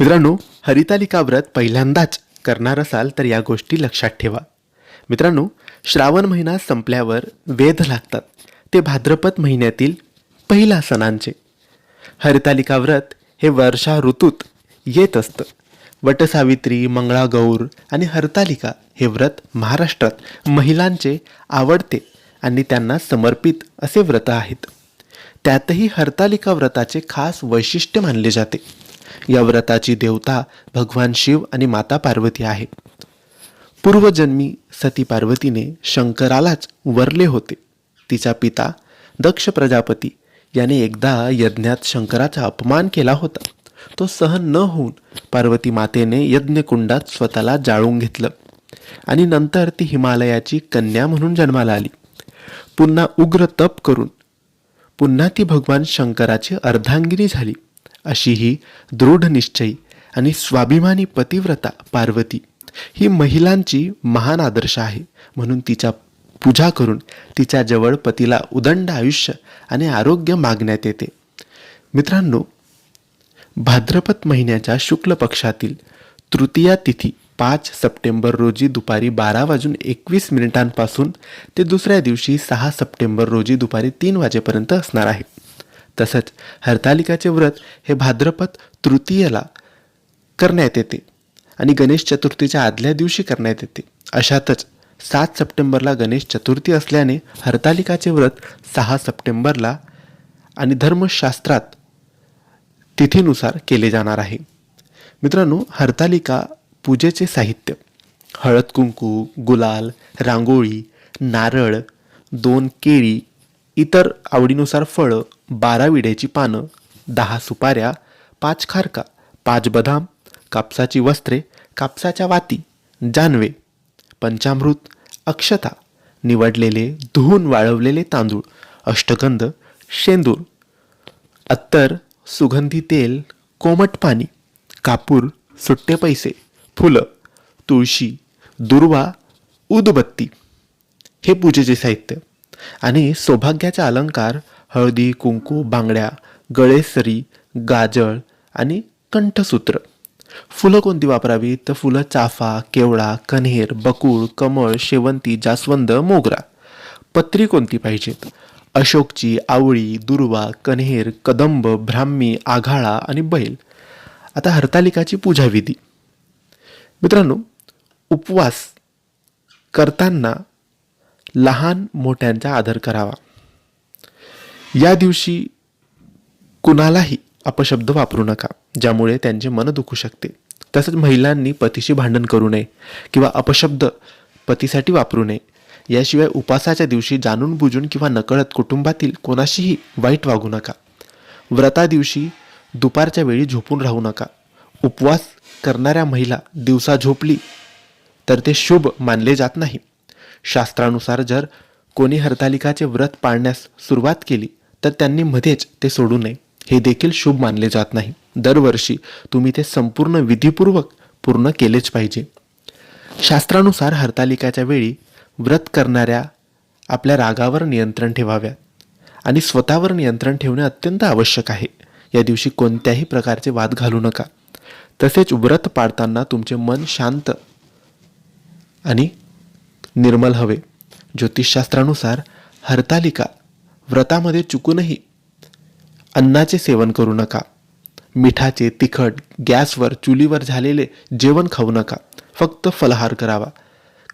मित्रांनो हरितालिका व्रत पहिल्यांदाच करणार असाल तर या गोष्टी लक्षात ठेवा. मित्रांनो श्रावण महिना संपल्यावर वेध लागतात. ते भाद्रपद महिन्यातील पहिल्या सणांचे. हरितालिका व्रत हे वर्षा ऋतूत येत असतं. वटसावित्री मंगळागौर आणि हरतालिका हे व्रत महाराष्ट्रात महिलांचे आवडते आणि त्यांना समर्पित असे व्रत आहेत. त्यातही हरतालिका व्रताचे खास वैशिष्ट्य मानले जाते. या व्रताची देवता भगवान शिव आणि माता पार्वती आहे. पूर्वजन्मी सती पार्वतीने शंकरालाच वरले होते. तिचा पिता दक्ष प्रजापती याने एकदा यज्ञात शंकराचा अपमान केला होता. तो सहन न होऊन पार्वती मातेने यज्ञकुंडात स्वतःला जाळून घेतलं आणि नंतर ती हिमालयाची कन्या म्हणून जन्माला आली. पुन्हा उग्र तप करून पुन्हा ती भगवान शंकराची अर्धांगिनी झाली. अशी ही दृढ निश्चयी आणि स्वाभिमानी पतिव्रता पार्वती ही महिलांची महान आदर्श आहे म्हणून तिच्या पूजा करून तिच्या जवळ पतीला उदंड आयुष्य आणि आरोग्य मागण्यात येते. मित्रांनो भाद्रपद महिन्याच्या शुक्ल पक्षातील तृतीया तिथी पाच सप्टेंबर रोजी दुपारी बारा वाजून एकवीस मिनिटांपासून ते दुसऱ्या दिवशी सहा सप्टेंबर रोजी दुपारी तीन वाजेपर्यंत असणार आहे. तसंच हरतालिकाचे व्रत हे भाद्रपद तृतीयेला करण्यात येते आणि गणेश चतुर्थीच्या आदल्या दिवशी करण्यात येते. अशातच सात सप्टेंबरला गणेश चतुर्थी असल्याने हरतालिकाचे व्रत सहा सप्टेंबरला आणि धर्मशास्त्रात तिथीनुसार केले जाणार आहे. मित्रांनो हरतालिका पूजेचे साहित्य. हळद कुंकू गुलाल रांगोळी नारळ दोन केळी इतर आवडीनुसार फळं बारा विड्याची पानं दहा सुपाऱ्या पाच खारका पाच बदाम कापसाची वस्त्रे कापसाच्या वाती जानवे पंचामृत अक्षता निवडलेले धुवून वाळवलेले तांदूळ अष्टगंध शेंदूर अत्तर सुगंधी तेल कोमट पाणी कापूर सुट्टे पैसे फुलं तुळशी दुर्वा उदबत्ती. हे पूजेचे साहित्य आणि सौभाग्याचा अलंकार हळदी कुंकू बांगड्या गळेसरी गाजळ आणि कंठसूत्र. फुलं कोणती वापरावी तर फुलं चाफा केवळा कन्हेर बकुळ कमळ शेवंती जास्वंद मोगरा. पत्री कोणती पाहिजेत? अशोकची आवळी दुर्वा कन्हेर कदंब ब्राह्मी आघाळा आणि बैल. आता हरतालिकाची पूजाविधी. मित्रांनो उपवास करताना लहान मोठ्यांचा आदर करावा. या दिवशी कुणालाही अपशब्द वापरू नका ज्यामुळे त्यांचे मन दुखू शकते. तसंच महिलांनी पतीशी भांडण करू नये किंवा अपशब्द पतीसाठी वापरू नये. याशिवाय उपासाच्या दिवशी जाणून बुजून किंवा नकळत कुटुंबातील कोणाशीही वाईट वागू नका. व्रता दिवशी दुपारच्या वेळी झोपून राहू नका. उपवास करणाऱ्या महिला दिवसा झोपली तर ते शुभ मानले जात नाही. शास्त्रानुसार जर कोणी हरतालिकाचे व्रत पाळण्यास सुरुवात केली तर त्यांनी मध्येच ते सोडू नये. हे देखील शुभ मानले जात नाही. दरवर्षी तुम्ही ते संपूर्ण विधीपूर्वक पूर्ण केलेच पाहिजे. शास्त्रानुसार हरतालिकाच्या वेळी व्रत करणाऱ्या आपल्या रागावर नियंत्रण ठेवाव्यात आणि स्वतःवर नियंत्रण ठेवणे अत्यंत आवश्यक आहे. या दिवशी कोणत्याही प्रकारचे वाद घालू नका. तसेच व्रत पाळताना तुमचे मन शांत आणि निर्मल हवे. ज्योतिषशास्त्रानुसार हरतालिका व्रतामध्ये चुकूनही अन्नाचे सेवन करू नका. मिठाचे तिखट गॅसवर चुलीवर झालेले जेवण खाऊ नका. फक्त फलहार करावा.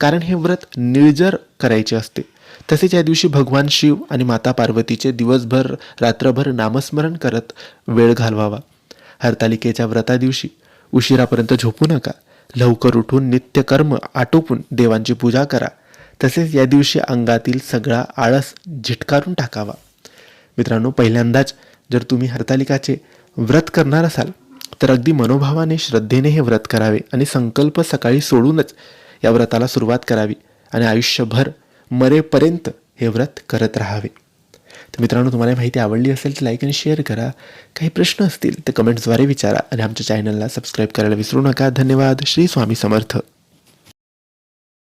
कारण हे व्रत निर्जर करायचे असते. तसेच या दिवशी भगवान शिव आणि माता पार्वतीचे दिवसभर रात्रभर नामस्मरण करत वेळ घालवावा. हरतालिकेच्या व्रता दिवशी उशिरापर्यंत झोपू नका. लवकर उठून नित्यकर्म आटोपून देवांची पूजा करा. तसेच या दिवशी अंगातील सगळा आळस झिटकारून टाकावा. मित्रांनो पहिल्यांदाच जर तुम्ही हरतालिकाचे व्रत करणार असाल तर अगदी मनोभावाने श्रद्धेने हे व्रत करावे आणि संकल्प सकाळी सोडूनच या व्रताला सुरुवात करावी आणि आयुष्यभर मरेपर्यंत हे व्रत करत राहावे. तर मित्रांनो तुम्हाला माहिती आवडली असेल तर लाईक आणि शेअर करा. काही प्रश्न असतील तर कमेंट्सद्वारे विचारा आणि आमच्या चॅनलला सबस्क्राईब करायला विसरू नका. धन्यवाद. श्री स्वामी समर्थ.